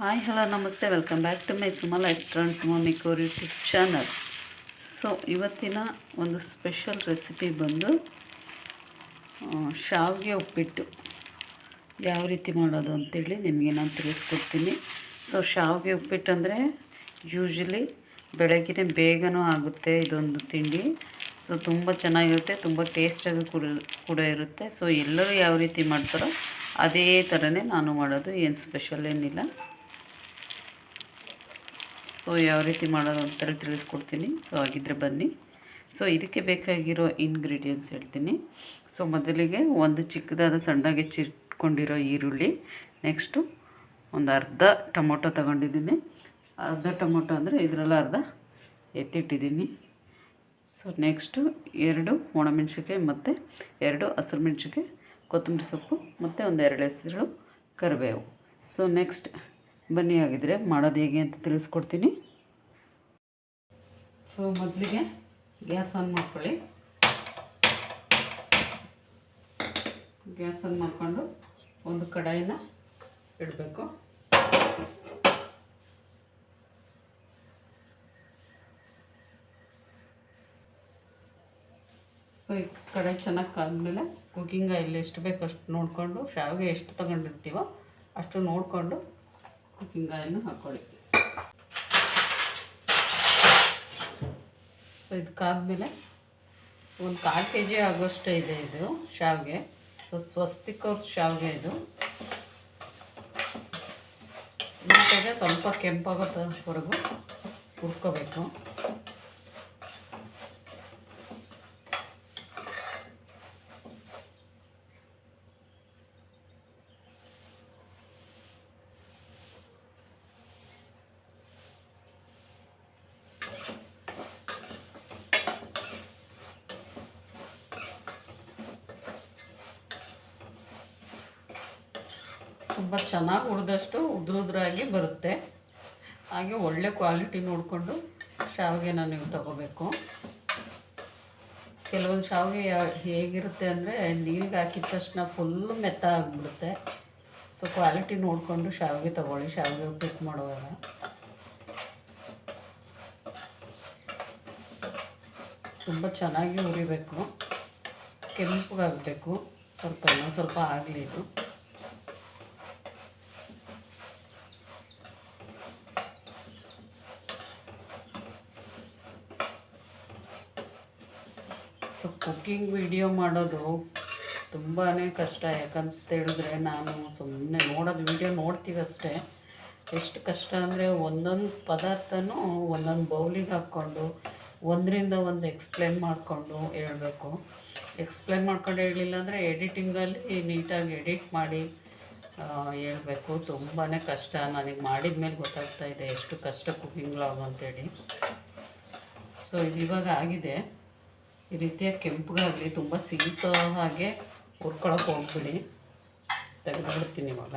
Hi hello ನಮಸ್ತೆ welcome back to my ಸುಮಲ life ಮೋನಿ ಸುಮಾ ಯೂಟ್ಯೂಬ್ ಚಾನಲ್ ಸೊ ಇವತ್ತಿನ ಒಂದು ಸ್ಪೆಷಲ್ ರೆಸಿಪಿ ಬಂದು ಶಾವಿಗೆ ಉಪ್ಪಿಟ್ಟು. ಯಾವ ರೀತಿ ಮಾಡೋದು ಅಂತೇಳಿ ನಿಮಗೆ ನಾನು ತಿಳಿಸ್ಕೊಡ್ತೀನಿ. ಸೊ ಶಾವಿಗೆ ಉಪ್ಪಿಟ್ಟು ಅಂದರೆ ಯೂಶ್ವಲಿ ಬೆಳಗ್ಗೆ ಬೇಗನೂ ಆಗುತ್ತೆ ಇದೊಂದು ತಿಂಡಿ. ಸೊ ತುಂಬ ಚೆನ್ನಾಗಿರುತ್ತೆ, ತುಂಬ ಟೇಸ್ಟಾಗಿ ಕೂಡ ಕೂಡ ಇರುತ್ತೆ. ಸೊ ಎಲ್ಲರೂ ಯಾವ ರೀತಿ ಮಾಡ್ತಾರೋ ಅದೇ ಥರನೇ ನಾನು ಮಾಡೋದು, ಏನು ಸ್ಪೆಷಲ್ ಏನಿಲ್ಲ. ಸೊ ಯಾವ ರೀತಿ ಮಾಡೋದು ಅಂತೇಳಿ ತಿಳಿಸ್ಕೊಡ್ತೀನಿ. ಸೊ ಹಾಗಿದ್ರೆ ಬನ್ನಿ. ಸೊ ಇದಕ್ಕೆ ಬೇಕಾಗಿರೋ ಇಂಗ್ರೀಡಿಯೆಂಟ್ಸ್ ಹೇಳ್ತೀನಿ. ಸೊ ಮೊದಲಿಗೆ ಒಂದು ಚಿಕ್ಕದಾದ ಸಣ್ಣಗೆ ಚಿಟ್ಕೊಂಡಿರೋ ಈರುಳ್ಳಿ ನೆಕ್ಸ್ಟು ಒಂದು ಅರ್ಧ ಟೊಮೊಟೊ ತಗೊಂಡಿದ್ದೀನಿ. ಅರ್ಧ ಟೊಮೊಟೊ ಅಂದರೆ ಇದರಲ್ಲ ಅರ್ಧ ಎತ್ತಿಟ್ಟಿದ್ದೀನಿ. ಸೊ ನೆಕ್ಸ್ಟು ಎರಡು ಒಣಮೆಣ್ಸಿಕಾಯಿ ಮತ್ತು ಎರಡು ಹಸಿರು ಮೆಣಸಿಕಾಯಿ ಕೊತ್ತಂಬರಿ ಸೊಪ್ಪು ಮತ್ತು ಒಂದು ಎರಡು ಹೆಸರು ಕರಿಬೇವು. ಸೊ ನೆಕ್ಸ್ಟ್ ಬನ್ನಿ ಆಗಿದ್ರೆ ಮಾಡೋದು ಹೇಗೆ ಅಂತ ತಿಳಿಸ್ಕೊಡ್ತೀನಿ. ಸೊ ಮೊದಲಿಗೆ ಗ್ಯಾಸ್ ಆನ್ ಮಾಡ್ಕೊಳ್ಳಿ. ಗ್ಯಾಸ್ ಆನ್ ಮಾಡಿಕೊಂಡು ಒಂದು ಕಡಾಯಿನ ಇಡಬೇಕು. ಸೊ ಈ ಕಡೆ ಚೆನ್ನಾಗಿ ಕಾದ್ಮೇಲೆ ಕುಕ್ಕಿಂಗ್ ಆಯಿಲ್ ಎಷ್ಟು ಬೇಕು ಅಷ್ಟು ನೋಡಿಕೊಂಡು, ಶಾವಿಗೆ ಎಷ್ಟು ತಗೊಂಡಿರ್ತೀವೋ ಅಷ್ಟು ನೋಡಿಕೊಂಡು ಕುಕ್ಕಿಂಗ್ ಆಯಿಲ್ನ ಹಾಕ್ಕೊಳ್ಳಿ ಸೊ ಇದು ಒಂದು ಕಾಲು ಕೆ ಜಿ ಆಗೋಷ್ಟೇ ಇದೆ ಇದು ಶಾವಿಗೆ. ಸೊ ಸ್ವಸ್ತಿಕ್ ಶಾವಿಗೆ ಇದು. ನೀಟಾಗೆ ಸ್ವಲ್ಪ ಹೊರಗು ಹುರ್ಕೋಬೇಕು. ತುಂಬ ಚೆನ್ನಾಗಿ ಉಳಿದಷ್ಟು ಉದುರುದ್ರಾಗಿ ಬರುತ್ತೆ. ಹಾಗೆ ಒಳ್ಳೆ ಕ್ವಾಲಿಟಿ ನೋಡಿಕೊಂಡು ಶಾವಿಗೆನ ನೀವು ತಗೋಬೇಕು. ಕೆಲವೊಂದು ಶಾವಿಗೆ ಹೇಗಿರುತ್ತೆ ಅಂದರೆ ನೀರಿಗೆ ಹಾಕಿದ ತಕ್ಷಣ ಫುಲ್ಲು ಮೆತ್ತ ಆಗಿಬಿಡುತ್ತೆ. ಸೊ ಕ್ವಾಲಿಟಿ ನೋಡಿಕೊಂಡು ಶಾವಿಗೆ ತಗೊಳ್ಳಿ. ಶಾವಿಗೆ ಉಪ್ಪಿಟ್ಟು ಮಾಡುವಾಗ. ತುಂಬ ಚೆನ್ನಾಗಿ ಉರಿಬೇಕು ಕೆಂಪಗಾಗಬೇಕು. ಸ್ವಲ್ಪ ಸ್ವಲ್ಪ ಆಗಲಿ ಇದು ಸೊ ಕುಕ್ಕಿಂಗ್ ವಿಡಿಯೋ ಮಾಡೋದು ತುಂಬಾ ಕಷ್ಟ. ಯಾಕಂತ ಹೇಳಿದ್ರೆ ನಾನು ಸುಮ್ಮನೆ ನೋಡೋದು ವಿಡಿಯೋ ನೋಡ್ತೀವಿ ಅಷ್ಟೇ. ಎಷ್ಟು ಕಷ್ಟ ಅಂದರೆ ಒಂದೊಂದು ಪದಾರ್ಥನೂ ಒಂದೊಂದು ಬೌಲಿಗೆ ಹಾಕ್ಕೊಂಡು ಒಂದರಿಂದ ಒಂದು ಎಕ್ಸ್ಪ್ಲೇನ್ ಮಾಡಿಕೊಂಡು ಹೇಳಬೇಕು. ಎಕ್ಸ್ಪ್ಲೇನ್ ಮಾಡ್ಕೊಂಡು ಹೇಳಲಿಲ್ಲ ಅಂದರೆ ಎಡಿಟಿಂಗಲ್ಲಿ ನೀಟಾಗಿ ಎಡಿಟ್ ಮಾಡಿ ಹೇಳಬೇಕು. ತುಂಬಾ ಕಷ್ಟ. ನನಗೆ ಮಾಡಿದ ಮೇಲೆ ಗೊತ್ತಾಗ್ತಾ ಇದೆ ಎಷ್ಟು ಕಷ್ಟ ಕುಕ್ಕಿಂಗ್ ವ್ಲಾಗ್ ಅಂತೇಳಿ. ಸೊ ಇದು ಇವಾಗ ಆಗಿದೆ. ಈ ರೀತಿಯ ಕೆಂಪುಗಳಾಗಲಿ ತುಂಬ ಸೀಸೋ ಹಾಗೆ ಹುರ್ಕೊಳಕ್ಕೆ ಹೋಗ್ಬಿಡಿ. ತೆಗೆದುಬಿಡ್ತೀನಿ ಇವಾಗ.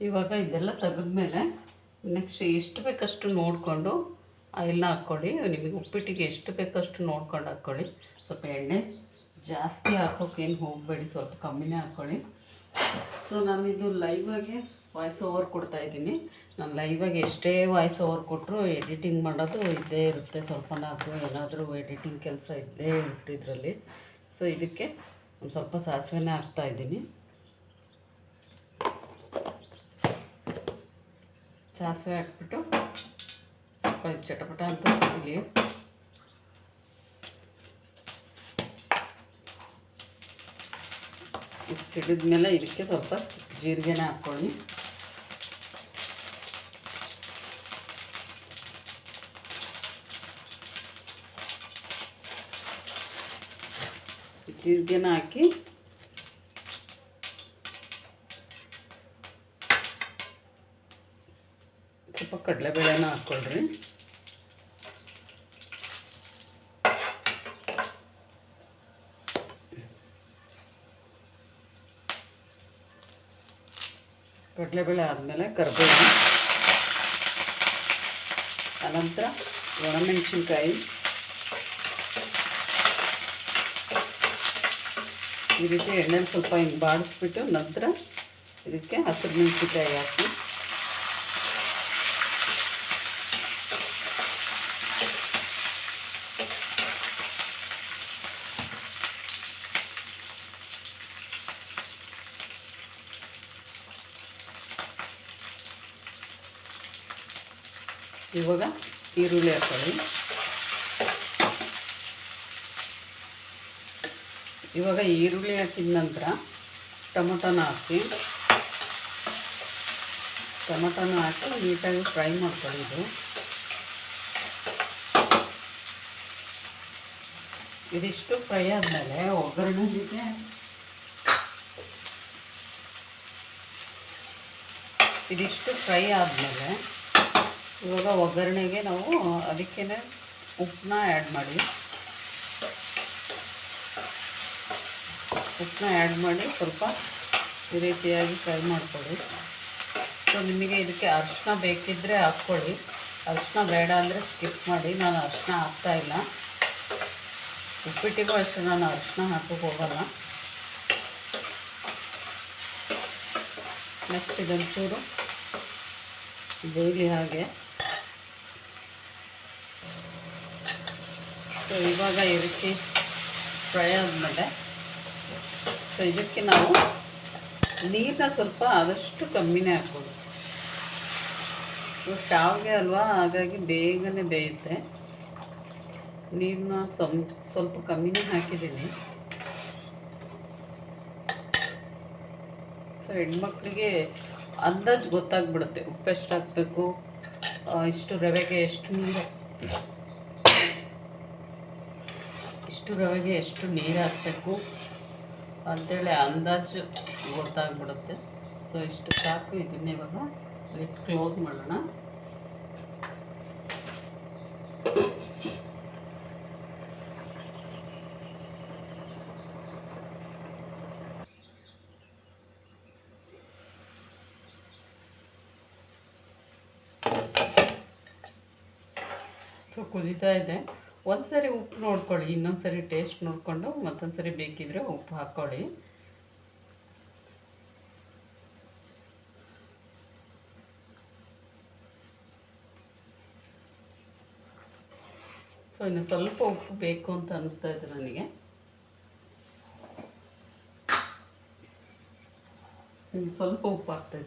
ಇವಾಗ ಇದೆಲ್ಲ ತೆಗೆದ್ಮೇಲೆ ನೆಕ್ಸ್ಟ್ ಎಷ್ಟು ಬೇಕಷ್ಟು ನೋಡಿಕೊಂಡು ಎಲ್ಲ ಹಾಕ್ಕೊಳ್ಳಿ. ನಿಮಗೆ ಉಪ್ಪಿಟ್ಟಿಗೆ ಎಷ್ಟು ಬೇಕಷ್ಟು ನೋಡ್ಕೊಂಡು ಹಾಕ್ಕೊಳ್ಳಿ. ಸ್ವಲ್ಪ ಎಣ್ಣೆ ಜಾಸ್ತಿ ಹಾಕೋಕ್ಕೇನು ಹೋಗಬೇಡಿ, ಸ್ವಲ್ಪ ಕಮ್ಮಿನೇ ಹಾಕ್ಕೊಳ್ಳಿ. ಸೊ ನಾನಿದು ಲೈವಾಗಿ ವಾಯ್ಸ್ ಓವರ್ ಕೊಡ್ತಾ ಇದ್ದೀನಿ. ನಾನು ಲೈವಾಗಿ ಎಷ್ಟೇ ವಾಯ್ಸ್ ಓವರ್ ಕೊಟ್ಟರು ಎಡಿಟಿಂಗ್ ಮಾಡೋದು ಇದ್ದೇ ಇರುತ್ತೆ. ಸ್ವಲ್ಪ ನಾಲ್ಕು ಏನಾದರೂ ಎಡಿಟಿಂಗ್ ಕೆಲಸ ಇದ್ದೇ ಇರುತ್ತೆ ಇದರಲ್ಲಿ. ಸೊ ಇದಕ್ಕೆ ಒಂದು ಸ್ವಲ್ಪ ಸಾಸಿವೆನೇ ಹಾಕ್ತಾ ಸಾಸಿವೆ ಹಾಕ್ಬಿಟ್ಟು ಸ್ವಲ್ಪ ಇದು ಚಟಪಟ ಅಂತ ಸಿಗಲಿ ಇದು ಸಿಡಿದ್ಮೇಲೆ ಇದಕ್ಕೆ ಸ್ವಲ್ಪ ಜೀರಿಗೆನ ಹಾಕ್ಕೊಳ್ಳಿ ಜೀರಿಗೆನ ಹಾಕಿ ಸ್ವಲ್ಪ ಕಡಲೆಬೇಳೆನ ಹಾಕ್ಕೊಳ್ರಿ. ಕಡಲೆಬೇಳೆ ಆದಮೇಲೆ ಕರಿಬೇವು ಅನಂತರ ಒಣಮೆಣಸಿನ್ಕಾಯಿ. ಈ ರೀತಿ ಎಣ್ಣೆಲಿ ಸ್ವಲ್ಪ ಹಿಂಗೆ ಬಾಡಿಸ್ಬಿಟ್ಟು ನಂತರ ಇದಕ್ಕೆ ಹಸಿರು ಮೆಣಸಿನ್ಕಾಯಿ ಹಾಕಿ. ಇವಾಗ ಈರುಳ್ಳಿ ಹಾಕೊಳ್ಳಿ. ಇವಾಗ ಈರುಳ್ಳಿ ಹಾಕಿದ ನಂತರ ಟೊಮೊಟೊನ ಹಾಕಿ ಟೊಮೊಟೊನ ಹಾಕಿ ನೀಟಾಗಿ ಫ್ರೈ ಮಾಡ್ಕೊಳ್ಳಿ ಇದು. ಇದಿಷ್ಟು ಫ್ರೈ ಆದಮೇಲೆ ಒಗ್ಗರಣೆ ಜೊತೆ ಇದಿಷ್ಟು ಫ್ರೈ ಆದಮೇಲೆ ಇವಾಗ ಒಗ್ಗರಣೆಗೆ ನಾವು ಅದಕ್ಕೇ ಉಪ್ಪನ್ನ ಆ್ಯಡ್ ಮಾಡಿ ಉಪ್ಪನ್ನ ಆ್ಯಡ್ ಮಾಡಿ ಸ್ವಲ್ಪ ಈ ರೀತಿಯಾಗಿ ಫ್ರೈ ಮಾಡಿಕೊಡಿ ಸೊ ನಿಮಗೆ ಇದಕ್ಕೆ ಅರಿಶಿನ ಬೇಕಿದ್ದರೆ ಹಾಕ್ಕೊಳ್ಳಿ. ಅರಿಶಿನ ಬೇಡ ಅಂದರೆ ಸ್ಕಿಪ್ ಮಾಡಿ. ನಾನು ಅರಿಶಿನ ಹಾಕ್ತಾಯಿಲ್ಲ ಉಪ್ಪಿಟ್ಟಿಗೂ ಅಷ್ಟು ನಾನು ಅರಿಶಿನ ಹಾಕೋಕೆ ಹೋಗಲ್ಲ. ನೆಕ್ಸ್ಟ್ ಇದೊಂಚೂರು ಬೇಗ ಹಾಗೆ. ಸೊ, ಇವಾಗ ಈ ರೀತಿ ಫ್ರೈ ಆದಮೇಲೆ, ಸೊ, ಇದಕ್ಕೆ ನಾವು ನೀರನ್ನ ಸ್ವಲ್ಪ ಆದಷ್ಟು ಕಮ್ಮಿನೇ ಹಾಕೋದು ಶಾವಿಗೆ ಅಲ್ವಾ, ಹಾಗಾಗಿ ಬೇಗನೆ ಬೇಯುತ್ತೆ. ನೀರನ್ನ ಸ್ವಲ್ಪ ಸ್ವಲ್ಪ ಕಮ್ಮಿನೇ ಹಾಕಿದ್ದೀನಿ. ಸೊ, ಹೆಣ್ಮಕ್ಳಿಗೆ ಅಂದಾಜು ಗೊತ್ತಾಗ್ಬಿಡುತ್ತೆ, ಉಪ್ಪು ಎಷ್ಟು ಹಾಕಬೇಕು ಇಷ್ಟು ರವೆಗೆ ಎಷ್ಟು ನೀರು ಇಷ್ಟು ರವೆಗೆ ಎಷ್ಟು ನೀರು ಹಾಕಬೇಕು ಅಂತೇಳಿ ಅಂದಾಜು ಗೊತ್ತಾಗ್ಬಿಡುತ್ತೆ. ಸೊ ಇಷ್ಟು ಸಾಕು. ಇದನ್ನೇ ಇವಾಗ ಲಿಟ್ ಕ್ಲೋಸ್ ಮಾಡೋಣ. ಸೊ ಕುದೀತಾ ಇದೆ. ಒಂದು ಸರಿ ಉಪ್ಪು ನೋಡ್ಕೊಳ್ಳಿ ಇನ್ನೊಂದು ಸರಿ ಟೇಸ್ಟ್ ನೋಡಿಕೊಂಡು ಮತ್ತೊಂದು ಸರಿ ಬೇಕಿದ್ರೆ ಉಪ್ಪು ಹಾಕ್ಕೊಳ್ಳಿ ಸೊ ಇನ್ನು ಸ್ವಲ್ಪ ಉಪ್ಪು ಬೇಕು ಅಂತ ಅನಿಸ್ತಾ ಇದೆ ನನಗೆ. ಸ್ವಲ್ಪ ಉಪ್ಪು ಹಾಕ್ತಾ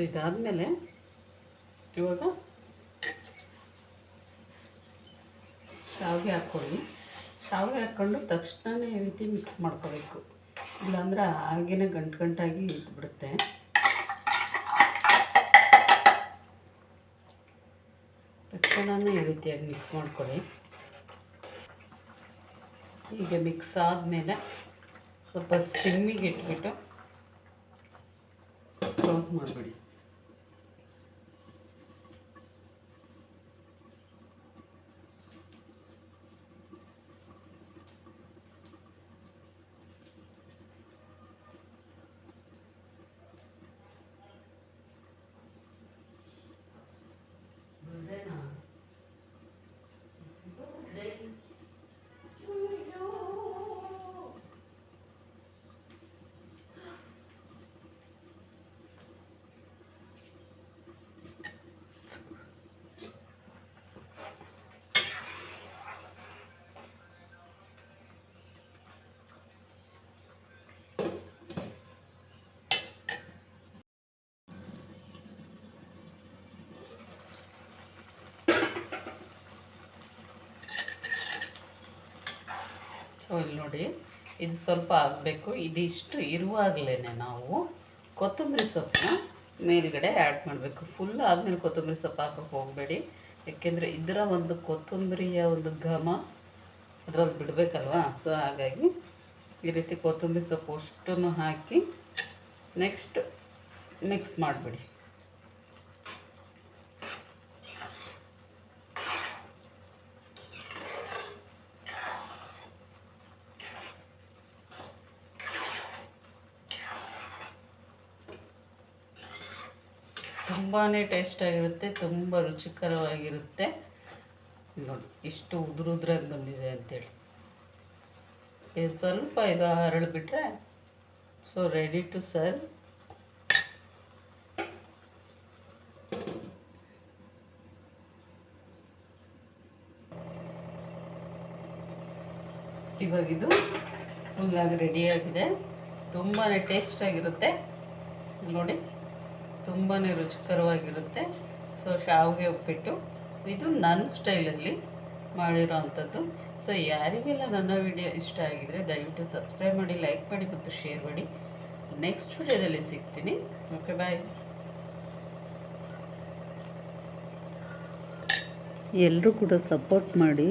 ಸೊ ಇದಾದಮೇಲೆ ಇವಾಗ ಶಾವಿಗೆ ಹಾಕ್ಕೊಳ್ಳಿ. ಶಾವಿಗೆ ಹಾಕ್ಕೊಂಡು ತಕ್ಷಣವೇ ಈ ರೀತಿ ಮಿಕ್ಸ್ ಮಾಡ್ಕೋಬೇಕು. ಇಲ್ಲಾಂದ್ರೆ ಹಾಗೇ ಗಂಟು ಗಂಟಾಗಿ ಇಟ್ಬಿಡುತ್ತೆ. ತಕ್ಷಣವೇ ಈ ರೀತಿಯಾಗಿ ಮಿಕ್ಸ್ ಮಾಡ್ಕೊಳ್ಳಿ. ಹೀಗೆ ಮಿಕ್ಸ್ ಆದಮೇಲೆ ಸ್ವಲ್ಪ ಸಿಮ್ಮಿಗೆ ಇಟ್ಬಿಟ್ಟು ಕ್ಲೋಸ್ ಮಾಡಿಬಿಡಿ. ಸೊ, ಇಲ್ಲಿ ನೋಡಿ, ಇದು ಸ್ವಲ್ಪ ಆಗಬೇಕು. ಇದಿಷ್ಟು ಇರುವಾಗಲೇ ನಾವು ಕೊತ್ತಂಬರಿ ಸೊಪ್ಪನ್ನ ಮೇಲ್ಗಡೆ ಆ್ಯಡ್ ಮಾಡಬೇಕು. ಫುಲ್ ಆದಮೇಲೆ ಕೊತ್ತಂಬರಿ ಸೊಪ್ಪು ಹಾಕೋಕೆ ಹೋಗಬೇಡಿ. ಯಾಕೆಂದರೆ ಇದರ ಒಂದು ಕೊತ್ತಂಬರಿಯ ಒಂದು ಘಮ ಅದರಲ್ಲಿ ಬಿಡಬೇಕಲ್ವಾ? ಸೊ ಹಾಗಾಗಿ ಈ ರೀತಿ ಕೊತ್ತಂಬರಿ ಸೊಪ್ಪು ಅಷ್ಟನ್ನು ಹಾಕಿ ನೆಕ್ಸ್ಟ್ ಮಿಕ್ಸ್ ಮಾಡಿಬಿಡಿ. ತುಂಬಾ ಟೇಸ್ಟಾಗಿರುತ್ತೆ ತುಂಬ ರುಚಿಕರವಾಗಿರುತ್ತೆ. ನೋಡಿ, ಇಷ್ಟು ಉದುರು ಉದ್ರಾಗಿ ಬಂದಿದೆ ಅಂತೇಳಿ. ಇದು ಸ್ವಲ್ಪ ಇದು ಹರಳಿಬಿಟ್ರೆ ಸೊ ರೆಡಿ ಟು ಸರ್ವ್ ಇವಾಗಿದು ಫುಲ್ಲಾಗಿ ರೆಡಿಯಾಗಿದೆ ತುಂಬಾ ಟೇಸ್ಟಾಗಿರುತ್ತೆ ನೋಡಿ. ತುಂಬಾ ರುಚಿಕರವಾಗಿರುತ್ತೆ. ಸೊ ಶಾವಿಗೆ ಉಪ್ಪಿಟ್ಟು. ಇದು ನನ್ನ ಸ್ಟೈಲಲ್ಲಿ ಮಾಡಿರೋ ಅಂಥದ್ದು. ಸೊ ಯಾರಿಗೆಲ್ಲ ನನ್ನ ವಿಡಿಯೋ ಇಷ್ಟ ಆಗಿದರೆ ದಯವಿಟ್ಟು ಸಬ್ಸ್ಕ್ರೈಬ್ ಮಾಡಿ, ಲೈಕ್ ಮಾಡಿ ಮತ್ತು ಶೇರ್ ಮಾಡಿ. ನೆಕ್ಸ್ಟ್ ವಿಡಿಯೋದಲ್ಲಿ ಸಿಗ್ತೀನಿ. ಓಕೆ ಬಾಯ್ ಎಲ್ಲರೂ ಕೂಡ ಸಪೋರ್ಟ್ ಮಾಡಿ.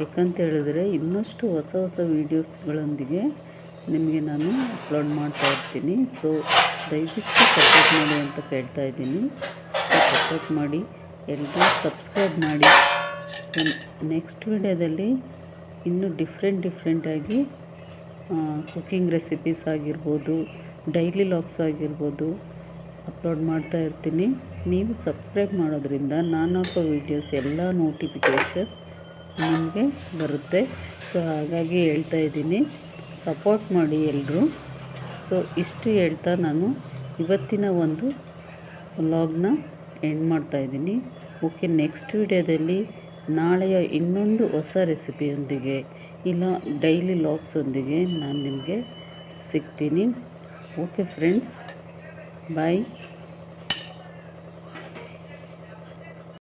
ಯಾಕಂತ ಹೇಳಿದ್ರೆ ಇನ್ನಷ್ಟು ಹೊಸ ಹೊಸ ವೀಡಿಯೋಸ್ಗಳೊಂದಿಗೆ ನಿಮಗೆ ನಾನು ಅಪ್ಲೋಡ್ ಮಾಡ್ತಾ ಇರ್ತೀನಿ. ಸೊ ದಯವಿಟ್ಟು ಸಪೋರ್ಟ್ ಮಾಡಿ ಅಂತ ಕೇಳ್ತಾ ಇದ್ದೀನಿ. ಸಪೋರ್ಟ್ ಮಾಡಿ ಎಲ್ಲರೂ ಸಬ್ಸ್ಕ್ರೈಬ್ ಮಾಡಿ. ನೆಕ್ಸ್ಟ್ ವಿಡಿಯೋದಲ್ಲಿ ಇನ್ನೂ ಡಿಫ್ರೆಂಟ್ ಡಿಫ್ರೆಂಟಾಗಿ ಕುಕ್ಕಿಂಗ್ ರೆಸಿಪೀಸ್ ಆಗಿರ್ಬೋದು ಡೈಲಿ ಲಾಗ್ಸ್ ಆಗಿರ್ಬೋದು ಅಪ್ಲೋಡ್ ಮಾಡ್ತಾ ಇರ್ತೀನಿ. ನೀವು ಸಬ್ಸ್ಕ್ರೈಬ್ ಮಾಡೋದ್ರಿಂದ ನಾನು ಹಾಕೋ ವೀಡಿಯೋಸ್ ಎಲ್ಲ ನೋಟಿಫಿಕೇಷನ್ ನಿಮಗೆ ಬರುತ್ತೆ. ಸೊ ಹಾಗಾಗಿ ಹೇಳ್ತಾ ಇದ್ದೀನಿ. ಸಪೋರ್ಟ್ ಮಾಡಿ ಎಲ್ಲರೂ ಸೊ ಇಷ್ಟು ಹೇಳ್ತಾ ನಾನು ಇವತ್ತಿನ ಒಂದು ವ್ಲಾಗ್ನ ಎಂಡ್ ಮಾಡ್ತಾಯಿದ್ದೀನಿ ಓಕೆ ನೆಕ್ಸ್ಟ್ ವಿಡಿಯೋದಲ್ಲಿ ನಾಳೆಯ ಇನ್ನೊಂದು ಹೊಸ ರೆಸಿಪಿಯೊಂದಿಗೆ, ಇಲ್ಲ ಡೈಲಿ ಲಾಗ್ಸೊಂದಿಗೆ ನಾನು ನಿಮಗೆ ಸಿಗ್ತೀನಿ. Okay friends bye